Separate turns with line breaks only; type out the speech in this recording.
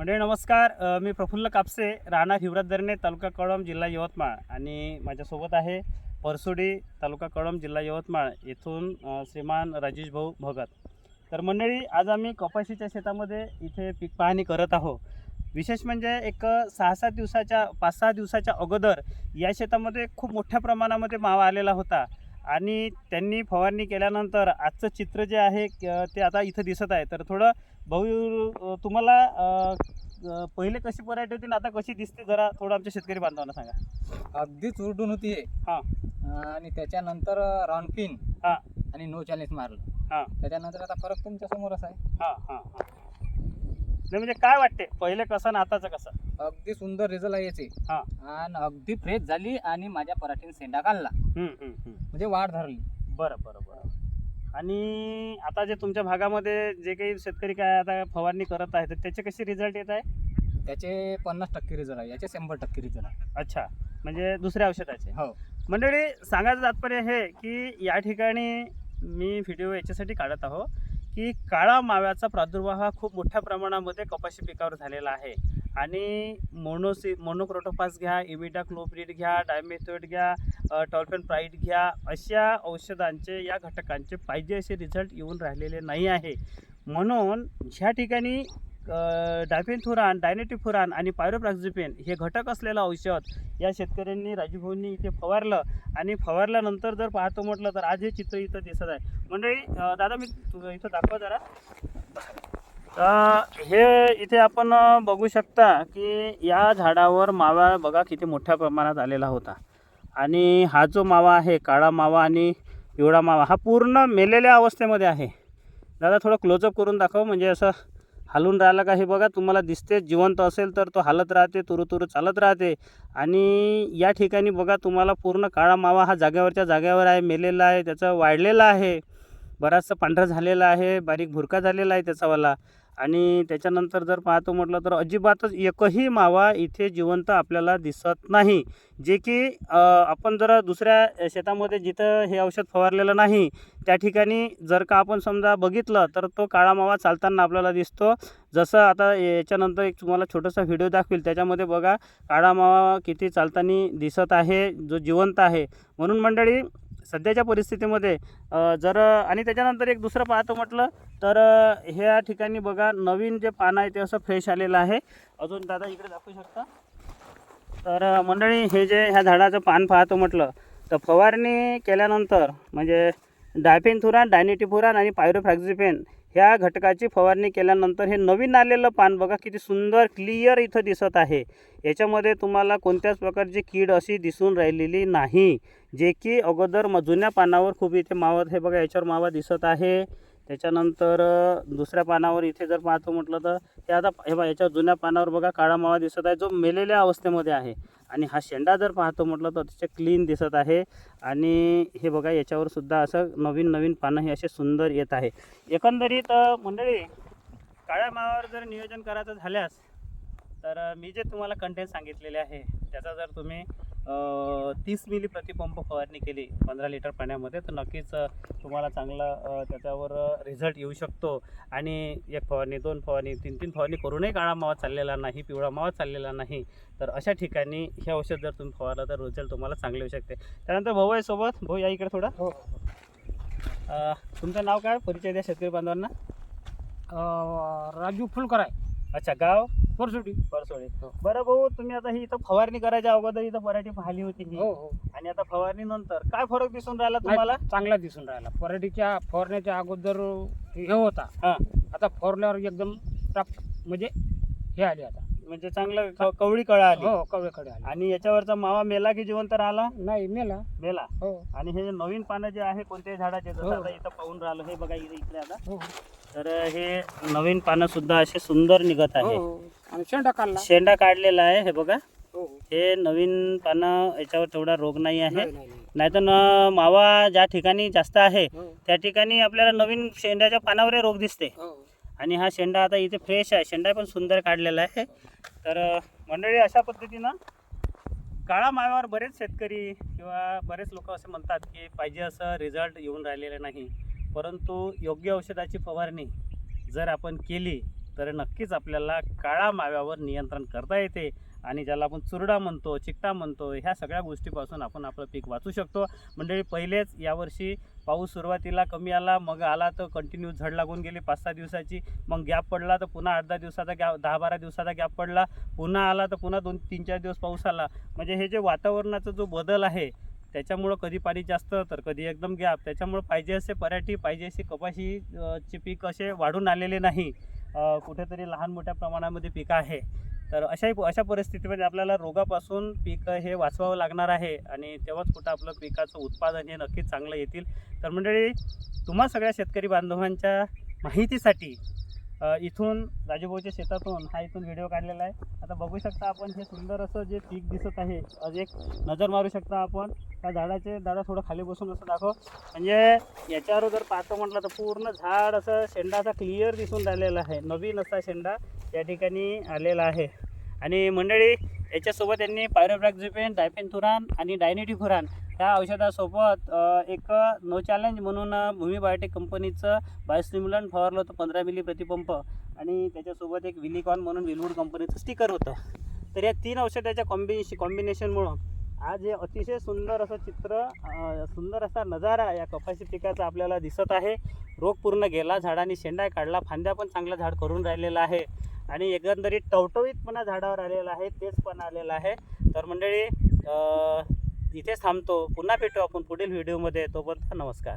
मंडळी नमस्कार. मी प्रफुल्ल कापसे राहणार हिवरत दरणे तालुका कळम जिल्हा यवतमाळ. आणि माझ्यासोबत आहे परसोडी तालुका कळम जिल्हा यवतमाळ येथून श्रीमान राजेश भाऊ भगत. तर मंडळी आज आम्ही कपाशीच्या शेतामध्ये इथे पीक पाहणी करत आहोत. विशेष म्हणजे एक सहा सात दिवसाच्या पाच सहा दिवसाच्या अगोदर या शेतामध्ये खूप मोठ्या प्रमाणामध्ये मावा आलेला होता. आणि त्यांनी फवारणी केल्यानंतर आजचं चित्र जे आहे क- ते आता इथं दिसत आहे तर थोडं भाऊ तुम्हाला पहिले कशी व्हरायटी होती आणि आता कशी दिसते जरा थोडं आमच्या शेतकरी बांधवांना सांगा
अगदीच उलटून होती हे.
हा.
आणि त्याच्यानंतर रॉनफिन
हा.
आणि नो चॅलेंज मारलं
हा.
त्याच्यानंतर आता फरक तुमच्या समोरच आहे
हां हां हां नाही म्हणजे काय वाटते पहिले कसं आणि आताचं कसं
अगदी सुंदर रिझल्ट आहे याचे.
हा.
आणि अगदी फ्रेश झाली आणि माझ्या पराठीने सेंडा काढला
हम्म, हम्म, हम्म.
म्हणजे वाढ धरली.
बरं बरं बरं. आणि आता जे तुमच्या भागामध्ये जे काही शेतकरी काय आता फवारणी करत आहे तर त्याचे कसे रिझल्ट येत आहे?
त्याचे पन्नास टक्के रिझल्ट आहे. याचे शंभर टक्के रिझल्ट आहे.
अच्छा. म्हणजे दुसऱ्या औषधाचे.
हो.
मंडळी सांगायचं तात्पर्य हे की या ठिकाणी मी व्हिडिओ याच्यासाठी काढत आहो की काळा माव्याचा प्रादुर्भाव हा खूप मोठ्या प्रमाणामध्ये कपाशी पिकावर झालेला आहे. आणि मोनोसि मोनोक्रोटोपास घ्या इमिडा क्लोप्रिड घ्या डायमेथोइड घ्या टॉल्फेन प्राईड घ्या अशा औषधांचे या घटकांचे पाहिजे असे रिझल्ट येऊन राहिलेले नाही आहे. म्हणून ह्या ठिकाणी डायफेनथुरान डायनेटिफुरान आणि पायरोप्रॅक्झिपेन हे घटक असलेलं औषध या शेतकऱ्यांनी राजूभाऊंनी इथे फवारलं आणि फवारल्यानंतर जर पाहतो म्हटलं तर आज हे चित्र इथं दिसत आहे. म्हणजे दादा मी तु- इथं दाखवा जरा. हे इथे आपण बघू शकता की या झाडावर मावा बघा किती मोठ्या प्रमाणात आलेला होता. आणि हा जो मावा आहे काळा मावा आणि पिवळा मावा हा पूर्ण मेलेल्या अवस्थेमध्ये आहे. दादा थोडं क्लोजअप करून दाखव म्हणजे असं हालून राहिला का हे बघा तुम्हाला दिसते जिवंत असेल तर तो हालत राहते तुरु तुरु चालत राहते. आणि या ठिकाणी बघा तुम्हाला पूर्ण काळा मावा हा जागेवरच्या जागेवर आहे मेलेला आहे त्याचं वाढलेला आहे. बराचसा पांढरा झालेला आहे बारीक भुरका झालेला आहे त्याचावाला आणि त्याच्यानंतर जर पाहतो म्हटलं तर अजिबातच एकही मावा इथे जिवंत आपल्याला दिसत नाही. जे की आपण जर दुसऱ्या शेतामध्ये जिथं हे औषध फवारलेलं नाही त्या ठिकाणी जर का आपण समजा बघितलं तर तो काळा मावा चालताना आपल्याला दिसतो. जसं आता याच्यानंतर एक तुम्हाला छोटासा व्हिडिओ दाखवेल त्याच्यामध्ये बघा काळा मावा किती चालताना दिसत आहे जो जिवंत आहे. म्हणून मंडळी सध्याच्या परिस्थितीमध्ये जर आणि त्याच्यानंतर एक दुसरं पाहतो म्हटलं तर ह्या ठिकाणी बघा नवीन जे पानं आहे ते असं फ्रेश आलेलं आहे. अजून दादा इकडे दाखवू शकता? तर मंडळी हे जे ह्या झाडाचं पान पाहतो म्हटलं तर फवारणी केल्यानंतर म्हणजे डायफेनथुरान डायनेटिफुरान आणि पायरोफ्रॅक्झिपेन ह्या घटकाची फवारणी केल्यानंतर हे नवीन आलेलं पान बघा किती सुंदर क्लिअर इथं दिसत आहे. याच्यामध्ये तुम्हाला कोणत्याच प्रकारची कीड अशी दिसून राहिलेली नाही. जे की अगोदर म जुन्या पानावर खूप इथे मावत हे बघा याच्यावर मावा दिसत आहे. त्याच्यानंतर दुसऱ्या पानावर इथे जर पाहतो म्हटलं तर हे आता हे बघा याच्या जुन्या पानावर बघा काळा मावा दिसत आहे जो मेलेल्या अवस्थेमध्ये आहे. आणि हा शेंडा जर पाहतो म्हटलं तर अतिशय क्लीन दिसत आहे. आणि हे बघा याच्यावर सुद्धा असं नवीन नवीन पानं हे असे सुंदर येत आहे. एकंदरीत मंडळी काळ्या मावावर जर नियोजन करायचं झाल्यास तर मी जे तुम्हाला कंटेंट सांगितलेले आहे त्याचा जर तुम्ही तीस मिली प्रतिपंप फवारणी केली पंधरा लिटर पाण्यामध्ये. तर नक्कीच तुम्हाला चांगला त्याच्यावर रिझल्ट येऊ शकतो. आणि एक फवारणी दोन फवारणी तीन तीन फवारणी करूनही काळा मावा चाललेला नाही पिवळा मावा चाललेला नाही. तर अशा ठिकाणी हे औषध जर तुम्ही फवारलं तर रिझल्ट तुम्हाला चांगले येऊ शकते. त्यानंतर भाऊ आहे सोबत भाऊ या इकडे थोडा.
हो
अ, तुमचं नाव काय? परिचय द्या शेतकरी बांधवांना.
राजू फुलकर आहे
अच्छा गाव?
परसोटी
परसोडे.
हो.
बरं भाऊ तुम्ही आता ही इथं फवारणी करायच्या अगोदर इथं पराठी पाहिली होती ही.
हो हो.
आणि आता फवारणी नंतर काय फरक दिसून राहिला तुम्हाला?
चांगला दिसून राहिला. पराठीच्या फवारण्याच्या अगोदर हे होता.
हा.
आता फवारल्यावर एकदम टाप म्हणजे हे आले आता.
म्हणजे चांगलं क- कवळी कळा आली.
हो कवळेकडे आले.
आणि याच्यावरचा मावा मेला की जिवंत राहिला?
नाही मेला.
मेला.
हो.
आणि हे जे नवीन पानं जे आहे कोणत्याही झाडाचे जसं
हो.
आता इथं पाहून राहिलं हे बघा इकडे आता.
हो.
तर हे नवीन पानं सुद्धा असे सुंदर निघत आहे.
हो आणि शेंडा काढला.
शेंडा काढलेला आहे हे बघा.
हो
हे. नवीन पानं याच्यावर तेवढा रोग नाही आहे.
नाही, नाही, नाही.
नाहीतर न मावा ज्या ठिकाणी जास्त आहे
हो,
त्या ठिकाणी आपल्याला नवीन शेंड्याच्या पानावर रोग दिसते.
हो.
आणि हा शेंडा आता इथे फ्रेश आहे. शेंडा पण सुंदर काढलेला आहे. तर मंडळी अशा पद्धतीनं काळा माव्यावर बरेच शेतकरी किंवा बरेच लोक असे म्हणतात की पाहिजे असं रिझल्ट येऊन राहिलेलं नाही. परंतु योग्य औषधाची फवारणी जर आपण केली तर नक्कीच आपल्याला काळा माव्यावर नियंत्रण करता येते आणि ज्याला आपण चुरडा म्हणतो चिकटा म्हणतो ह्या सगळ्या गोष्टीपासून आपण आपलं पीक वाचू शकतो. मंडळी पहिलेच यावर्षी पाऊस सुरुवातीला कमी आला मग आला तर कंटिन्यू झड लागून गेली पाच सहा दिवसाची. मग गॅप पडला तर पुन्हा आठ दहा दिवसाचा गॅप दहा बारा दिवसाचा गॅप पडला. पुन्हा आला तर पुन्हा दोन तीन चार दिवस पाऊस आला. म्हणजे हे जे वातावरणाचा जो बदल आहे त्याच्यामुळं कधी पाणी जास्त तर कधी एकदम गॅप. त्याच्यामुळं पाहिजे असे पराठी पाहिजे असे कपाशीचे पीक असे वाढून आलेले नाही. कुठेतरी लहान मोठ्या प्रमाणामध्ये पिकं आहे. तर अशाही अशा परिस्थितीमध्ये आपल्याला रोगापासून पीक हे वाचवावं लागणार आहे आणि तेव्हाच कुठं आपलं पिकाचं उत्पादन हे नक्कीच चांगलं येतील. तर मंडळी तुम्हा सगळ्या शेतकरी बांधवांच्या माहितीसाठी इथून राजूभाऊच्या शेतातून हा इथून व्हिडिओ काढलेला आहे. आता बघू शकता आपण हे सुंदर असं जे पीक दिसत आहे एक नजर मारू शकता आपण. त्या झाडाचे दादा थोडं खाली बसून असं दाखव. म्हणजे याच्यावर जर पाहतो म्हटलं तर पूर्ण झाड असं शेंडा असा क्लिअर दिसून राहिलेला आहे. नवीन असा शेंडा या ठिकाणी आलेला आहे. आणि मंडळी याच्यासोबत यांनी पायरोब्रॅक्झिपेन डायफेनथुरान आणि डायनिटिफुरान ह्या औषधासोबत एक नो चॅलेंज म्हणून अ, भूमी बायोटेक कंपनीचं बायोस्टिम्युलंट फवारलं होतं पंधरा मिली प्रतिपंप. आणि त्याच्यासोबत एक विलिकॉन म्हणून विलवूड कंपनीचं स्टिकर होतं. तर या तीन औषधाच्या कॉम्बिनेशन कॉम्बिनेशनमुळं आज हे अतिशय सुंदर असं चित्र सुंदर असा नजारा या कपाशी पिकाचा आपल्याला दिसत आहे. रोग पूर्ण गेला झाडाने शेंडा काढला फांद्या पण चांगला झाड करून राहिलेला आहे. आणि एकंदरीत टवटवीतपणा झाडावर आलेला आहे तेच पण आलेलं आहे. तर मंडळी इथेच थांबतो. पुन्हा भेटू आपण पुढील व्हिडिओमध्ये तोपर्यंत नमस्कार.